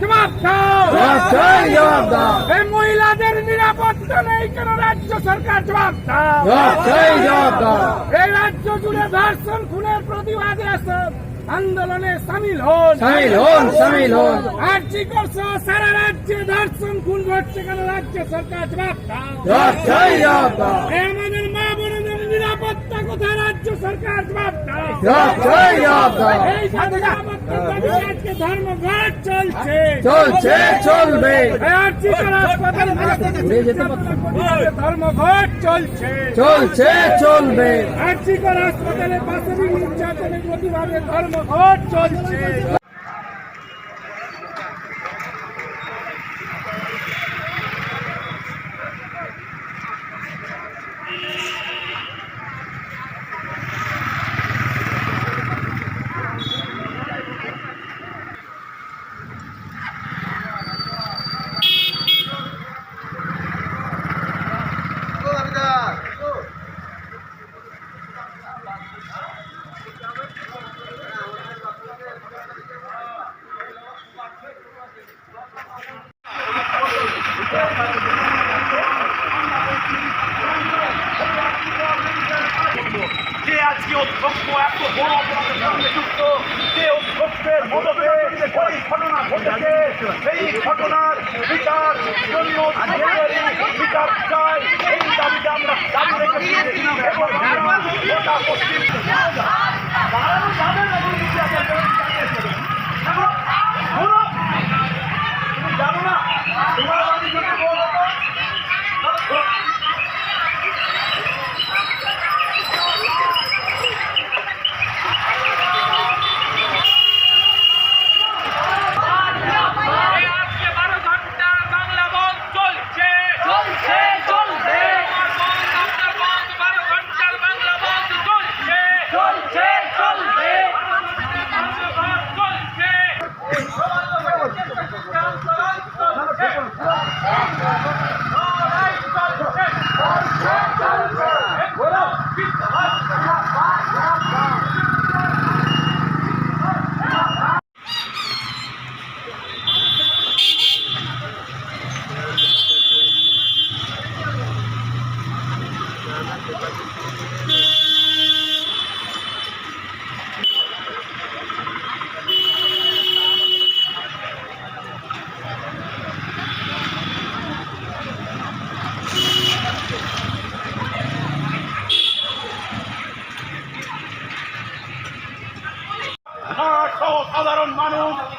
জবাব দাও। জবাব দাও এই মহিলাদের নিরাপত্তা নেই কেন রাজ্য সরকার? জবাব দাও। জবাব দাও এই রাজ্য জুড়ে ধর্ষণ খুনের প্রতিবাদে আসুন আন্দোলনে সামিল হন। সামিল হন সামিল হন। আর্জি করছ সারা রাজ্যে ধর্ষণ খুন ঘটছে কেন রাজ্য সরকার? জবাব দাও। জবাব দাও নিরাপত্তা কোথায়? রাজ্য সরকার জবাব আজকে ধর্মঘট চলছে। চলছে চলবে। হাসপাতাল। ধর্মঘট চলছে। চলছে চলবে। আর্জিকর হাসপাতালের পাশে নির্যাতনের প্রতিবাদে ধর্মঘট চলছে। যে আজকে অধ্যক্ষ এত বড় অপরাধের যে অধ্যক্ষের মদতে ওই ঘটনা ঘটেছে, সেই ঘটনার বিচার জন্য বিচার চাই পশ্চিম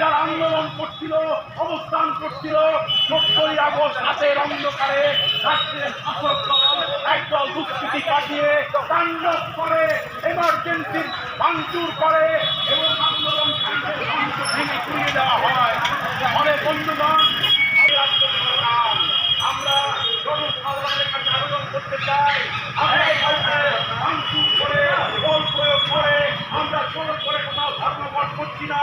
যারা আন্দোলন করছিল, অবস্থান করছিল, সত্তরই আগস্ট হাতের অন্ধকারে একদল দুষ্কৃতি কাটিয়ে তাণ্ডব করে এমার্জেন্সির ভাঙচুর করে এবং আন্দোলন ভেঙে তুলে দেওয়া হয়। অনেক বন্ধুগণ আমরা জনসাধারণের কাছে আবেদন করতে চাই, আমরা করে বল প্রয়োগ করে, আমরা সড়ক করে কোথাও ধর্মঘট করছি না।